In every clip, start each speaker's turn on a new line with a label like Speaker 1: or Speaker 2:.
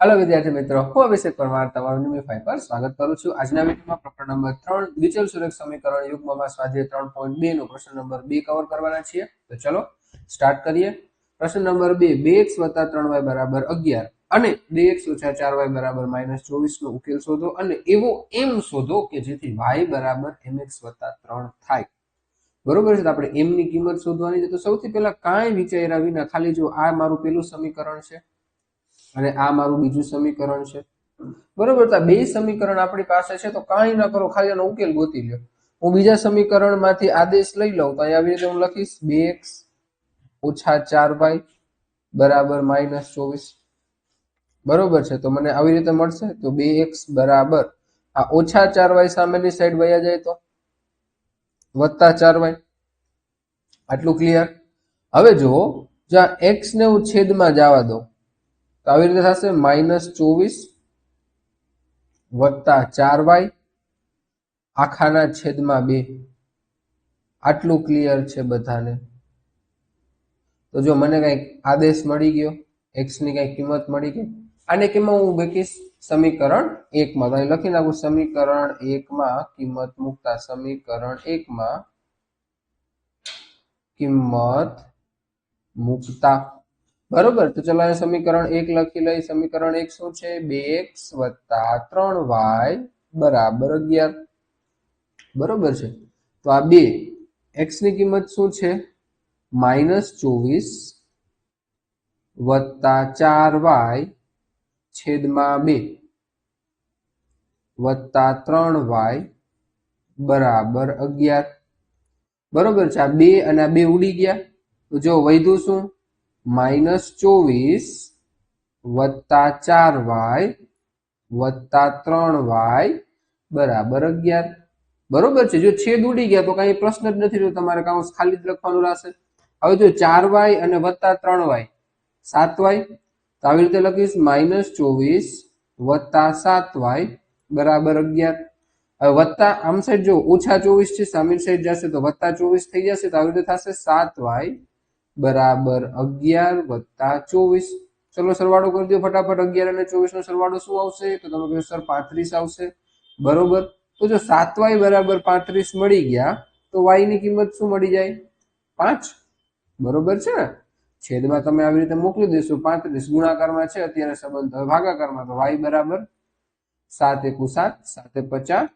Speaker 1: હાલો વિદ્યાર્થી મિત્રો, હું અભિષેક પરમાર તમારું નિમિફાઈ પર સ્વાગત કરું છું. આજના વિડીયોમાં પ્રકરણ નંબર ત્રણ દ્વિચલ સુરેખ સમીકરણ યુગ્મમાં સ્વાધ્યાય ત્રણ પોઈન્ટ બે નો પ્રશ્ન નંબર બે કવર કરવાના છીએ. તો ચલો સ્ટાર્ટ કરીએ. પ્રશ્ન નંબર બે બે એક્સ વત્તા ત્રણ વાય બરાબર અગિયાર અને બે એક્સ ઓછા ચાર વાય બરાબર માઇનસ ચોવીસ નો ઉકેલ શોધો અને એવો એમ શોધો કે જેથી વાય બરાબર એમ એક્સ વત્તા ત્રણ થાય. બરોબર છે, તો આપણે એમની કિંમત શોધવાની છે. તો સૌથી પહેલા કાંઈ વિચાર્યા વિના ખાલી જો આ મારું પેલું સમીકરણ છે અને આ મારું બીજું સમીકરણ છે. બરોબર, તો બે સમીકરણ આપણી પાસે છે, તો કાંઈ ના કરો, ખાલી એનો ઉકેલ ગોતી લો હું બીજા સમીકરણમાંથી આદેશ લઈ લઉં, તો અહીંયા આવી રીતે હું લખીશ, બે એક્સ ઓછા ચાર વાય બરાબર માઇનસ ચોવીસ. બરોબર છે, તો મને આવી રીતે મળશે, તો બે એક્સ બરાબર. આ ઓછા ચાર વાય સામેની સાઈડ વયા જાય તો? વત્તા ચાર વાય. આટલું ક્લિયર હવે જુઓ જ્યાં એક્સ ને હું છેદમાં જવા દઉં તો આવી રીતે થશે માઇનસ ચોવીસ વત્તા ચાર વાય. આખાના છેદમાં બે. આટલું ક્લિયર છે બધાને. તો જો મને કંઈક આદેશ મળી ગયો એક્સની કઈ કિંમત મળી ગઈ, આને કિંમત હું મૂકીશ? સમીકરણ એકમાં. તો લખી નાખું, સમીકરણ એકમાં કિંમત મૂકતા સમીકરણ એકમાં કિંમત મૂકતા બરોબર, તો ચલો અહીંયા સમીકરણ એક લખી લઈ, સમીકરણ એક શું છે? બે એક્સ વત્તા ત્રણ વાય બરાબર અગિયાર. બરોબર છે? તો આ બે એક્સની કિંમત શું છે? માઇનસ ચોવીસ વત્તા ચાર વાય છેદમાં બે વત્તા ત્રણ વાય બરાબર અગિયાર. બરોબર છે? આ બે અને આ બે ઉડી ગયા. તો જો વૈધું શું? માઇનસ ચોવીસ વત્તા ચાર વાય વત્તા ત્રણ વાય બરાબર અગિયાર. બરોબર છે, જો છેદ ઉડી ગયા તો કઈ પ્રશ્ન જ નથી રહ્યો તમારે કાઉન્સ ખાલી જ લખવાનું રહેશે. હવે જો ચાર વાય અને વત્તા ત્રણ વાય, સાત વાય, તો આવી રીતે લખીશ માઇનસ ચોવીસ વત્તા સાત વાય બરાબર અગિયાર. હવે વત્તા, આમ સાઈડ જો ઓછા ચોવીસ છે, સામેની સાઈડ જશે તો વત્તા ચોવીસ થઈ જશે તો આવી રીતે થશે સાત વાય બરાબર અગિયાર વત્તા ચોવીસ. ચલો સરવાળો કરી દો ફટાફટ. અગિયાર અને ચોવીસ નો સરવાળો શું આવશે? તો તમે કહો સર પાંત્રીસ આવશે. બરોબર? તો જો સાત વાય બરાબર પાંત્રીસ મળી ગયા, તો વાયની કિંમત શું મળી જાય? પાંચ. બરોબર છે ને? છેદમાં તમે આવી રીતે મોકલી દેશો. પાંત્રીસ ગુણાકારમાં છે, અત્યારે સંબંધ ભાગાકારમાં. તો વાય બરાબર સાત એકુ સાત, સાતે પચાસ,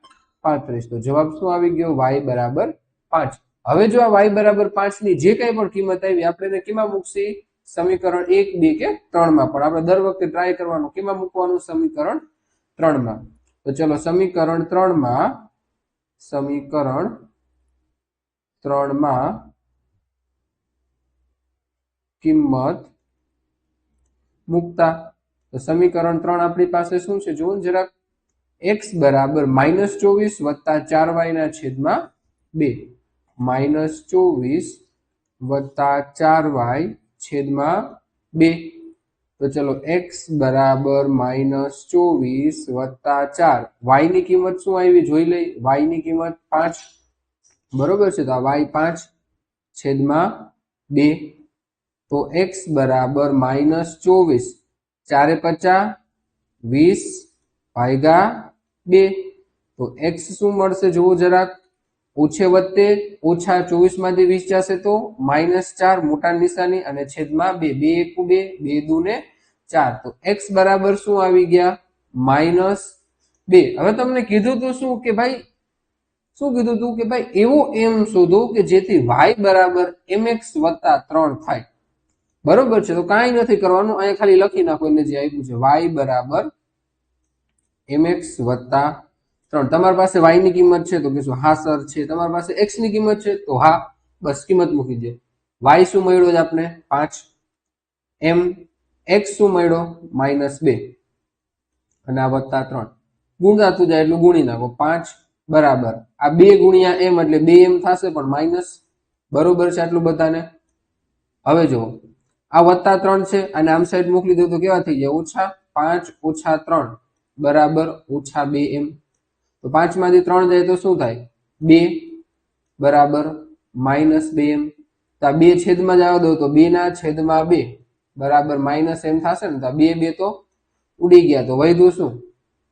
Speaker 1: પાંત્રીસ. તો જવાબ શું આવી ગયો? વાય બરાબર પાંચ. હવે જો આ વાય બરાબર પાંચની જે કઈ પણ કિંમત આવી, આપણે કેમાં મૂકશી? સમીકરણ એક, બે કે ત્રણમાં પણ. આપણે દર વખતે ટ્રાય કરવાનું. કેમાં મૂકવાનું? સમીકરણ ત્રણમાં. તો ચલો, સમીકરણ ત્રણમાં સમીકરણ ત્રણમાં કિંમત મૂકતા. તો સમીકરણ ત્રણ આપણી પાસે શું છે? જોવું જરાક. એક્સ બરાબર માઇનસ ચોવીસ વત્તા ચાર વાયના છેદમાં બે. માઇનસ ચોવીસ વત્તા ચાર વાય છેદમાં બે. તો ચલો એક્સ બરાબર માઇનસ ચોવીસ વત્તા ચાર. વાયની કિંમત શું આવી? જોઈ લઈ વાયની કિંમત પાંચ. બરોબર છે? તો આ વાય પાંચ છેદમાં બે. તો એક્સ બરાબર માઇનસ ચોવીસ. ચારે પચાસ, વીસ ભાગ્યા બે. તો એક્સ શું મળશે? જુઓ જરાક. ઓછે વત્તે ઓછા ચોવીસમાંથી વીસ જશે તો માઇનસ ચાર મોટા નિશાની અને છેદમાં બે બે એકુ બે બે દુ ને ચાર. તો એક્સ બરાબર શું આવી ગયા? માઇનસ બે. હવે તમને કીધું તું શું કે ભાઈ, શું કીધું તું કે ભાઈ, એવો એમ શોધો કે જેથી વાય બરાબર એમ એક્સ વત્તા ત્રણ થાય. બરોબર છે, તો કાંઈ નથી કરવાનું. અહીંયા ખાલી લખી નાખો એને જે આપ્યું છે. વાય બરાબર એમ એક્સ વત્તા ત્રણ, તમારી પાસે વાયની કિંમત છે તો કહેશું, હા સર છે. તમારી પાસે એક્સની કિંમત છે તો હા, બસ, કિંમત મૂકી દે. વાય શું મળ્યો છે આપણે પાંચ. એમ એક્સ શું મળ્યો? માઇનસ બે. અને આ વત્તા ત્રણ. ગુણતાતું જાય એટલું ગુણી નાખો. પાંચ, બરાબર. આ બે ગુણ્યા એમ એટલે બે એમ થશે પણ માઇનસ. બરોબર છે આટલું બધાને? હવે જુઓ. આ વત્તા ત્રણ છે અને આમ સાઈડ મોકલી દો તો કેવા થઈ જાય? ઓછા પાંચ, ઓછા ત્રણ. બરાબર, ઓછા બે એમ તો પાંચમાંથી ત્રણ જાય તો શું થાય? બે બરાબર માઇનસ બે એમ. તો બે છેદમાં જવા દો તો બે ના છેદમાં બે બરાબર માઇનસ એમ થશે ને તો બે બે તો ઉડી ગયા. તો વધ્યું શું?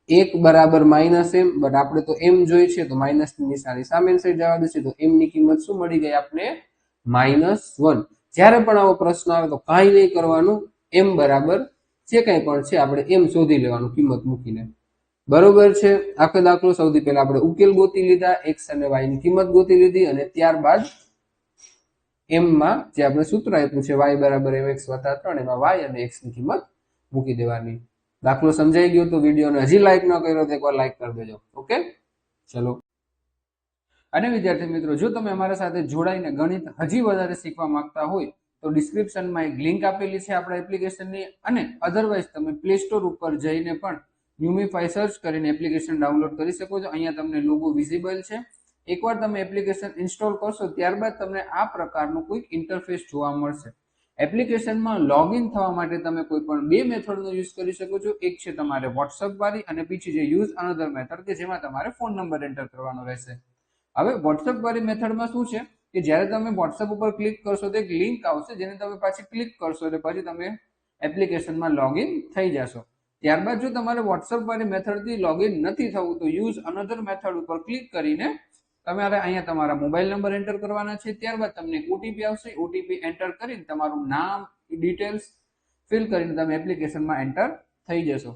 Speaker 1: એક બરાબર માઇનસ એમ, બટ આપણે તો એમ જોઈએ છે તો માઇનસની નિશાની સામેની સાઈડ જવા દેશે તો એમની કિંમત શું મળી ગઈ આપણે માઇનસ વન. જ્યારે પણ આવો પ્રશ્ન આવે તો કાંઈ નહીં કરવાનું, એમ બરાબર જે કંઈ પણ છે આપણે એમ શોધી લેવાનું કિંમત મૂકીને. બરોબર છે. આખો દાખલો સૌથી પહેલા આપણે ઉકેલ ગોતી લીધા એક્સ અને વાયની કિંમત ગોતી લીધી અને ત્યારબાદ એમ માં જે આપણે સૂત્ર આપ્યું છે વાય બરાબર એમ એક્સ વત્તા ત્રણ, એમાં વાય અને એક્સની કિંમત મૂકી દેવાની. દાખલો સમજાઈ ગયો તો વિડીયોને હજી લાઈક ન કર્યો તો એકવાર લાઈક કરી દેજો. ઓકે? ચલો. અને વિદ્યાર્થી મિત્રો, જો તમે અમારા સાથે જોડાઈને ગણિત હજી વધારે શીખવા માંગતા હોય, તો ડિસ્ક્રિપ્શનમાં એક લિંક આપેલી છે આપણા એપ્લિકેશનની અને અધરવાઇઝ તમે પ્લે સ્ટોર ઉપર જઈને પણ ન્યુમિફાઈ સર્ચ કરીને એપ્લિકેશન ડાઉનલોડ કરી શકો છો. અહીંયા તમને લોગો વિઝિબલ છે. એકવાર તમે એપ્લિકેશન ઇન્સ્ટોલ કરશો, ત્યારબાદ તમને આ પ્રકારનું કોઈક ઇન્ટરફેસ જોવા મળશે. એપ્લિકેશનમાં લોગિન થવા માટે તમે કોઈ પણ બે મેથડનો યુઝ કરી શકો છો. એક છે તમારે વોટ્સઅપ વાળી અને બીજી જે યુઝ અનધર મેથડ કે જેમાં તમારે ફોન નંબર એન્ટર કરવાનો રહેશે. હવે વોટ્સઅપ વાળી મેથડમાં શું છે? કે જ્યારે તમે વોટ્સઅપ ઉપર ક્લિક કરશો તો એક લિંક આવશે, જેને તમે પાછી ક્લિક કરશો એટલે પછી તમે એપ્લિકેશનમાં લોગિન થઈ જશો. ત્યારબાદ જો તમારે વોટ્સઅપ વાળી મેથડથી લોગિન નથી થવું, તો યુઝ અનધર મેથડ ઉપર ક્લિક કરીને તમારે અહીંયા તમારા મોબાઈલ નંબર એન્ટર કરવાના છે. ત્યારબાદ તમને ઓટીપી આવશે. ઓટીપી એન્ટર કરીને તમારું નામ ડિટેલ્સ ફિલ કરીને તમે એપ્લિકેશનમાં એન્ટર થઈ જશો.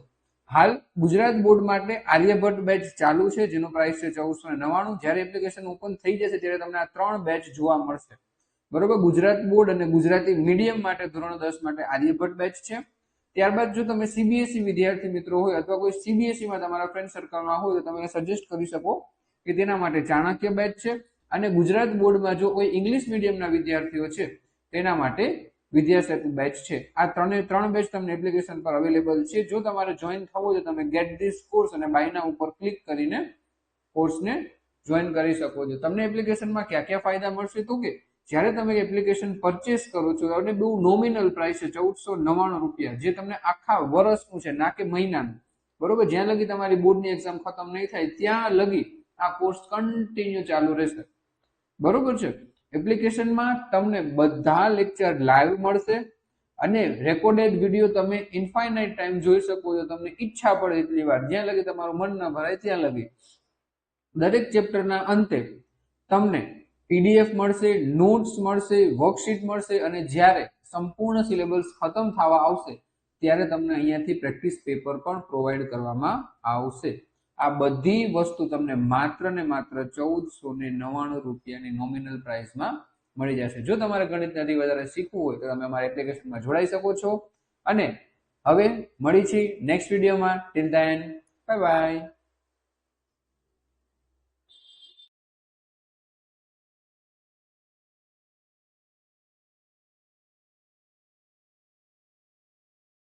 Speaker 1: હાલ ગુજરાત બોર્ડ માટે આર્યભટ્ટ બેચ ચાલુ છે, જેનો પ્રાઇસ છે ચૌદસો નવ્વાણું. જ્યારે એપ્લિકેશન ઓપન થઈ જશે, ત્યારે તમને આ ત્રણ બેચ જોવા મળશે. બરોબર? ગુજરાત બોર્ડ અને ગુજરાતી મીડિયમ માટે ધોરણ દસ માટે આર્યભટ્ટ બેચ છે. ત્યારબાદ જો તમે સીબીએસઈ વિદ્યાર્થી મિત્રો હોય અથવા કોઈ સીબીએસઈમાં તમારા ફ્રેન્ડ સર્કલમાં હોય તો તમે સજેસ્ટ કરી શકો કે તેના માટે ચાણક્ય બેચ છે અને ગુજરાત બોર્ડમાં જો કોઈ ઇંગ્લિશ મીડિયમના વિદ્યાર્થીઓ છે તેના માટે વિદ્યાસેતુ બેચ છે. આ ત્રણે, ત્રણ બેચ તમને એપ્લિકેશન પર અવેલેબલ છે. જો તમારે જોઈન થવું હોય તો તમે ગેટ ધીસ કોર્સ અને બાયના ઉપર ક્લિક કરીને કોર્સને જોઈન કરી શકો છો. તમને એપ્લિકેશનમાં ક્યાં ક્યાં ફાયદા મળશે તો કે જ્યારે તમે એપ્લિકેશન પરચેસ કરો છો અને બહુ નોમિનલ પ્રાઇસ છે, ચૌદસો નવ્વાણું રૂપિયા, જે તમને આખા વર્ષનું છે, ના કે મહિનાનું. બરોબર? જ્યાં લગી તમારી બોર્ડની એક્ઝામ ખતમ નહીં થાય, ત્યાં લગી આ કોર્સ કન્ટિન્યુ ચાલુ રહેશે. બરોબર છે? એપ્લિકેશનમાં તમને બધા લેક્ચર લાઈવ મળશે અને રેકોર્ડેડ વીડિયો તમે ઇન્ફાઇનાઇટ ટાઈમ જોઈ શકો છો, તમને ઈચ્છા પડે એટલી વાર. જ્યાં લગી તમારું મન ન ભરાય, ત્યાં લગી. દરેક ચેપ્ટરના અંતે તમને પીડીએફ મળશે નોટ્સ મળશે વર્કશીટ મળશે અને જ્યારે સંપૂર્ણ સિલેબસ ખતમ થવા આવશે, ત્યારે તમને અહીંયાથી પ્રેક્ટિસ પેપર પણ પ્રોવાઈડ કરવામાં આવશે. આ બધી વસ્તુ તમને માત્ર ને માત્ર ચૌદસો ને નવ્વાણું રૂપિયાની નોમિનલ પ્રાઇસમાં મળી જશે. જો તમારે ગણિતમાંથી વધારે શીખવું હોય, તો તમે અમારી એપ્લિકેશનમાં જોડાઈ શકો છો. અને હવે મળી છીએ નેક્સ્ટ વિડીયોમાં ટિલ ધેન બાય બાય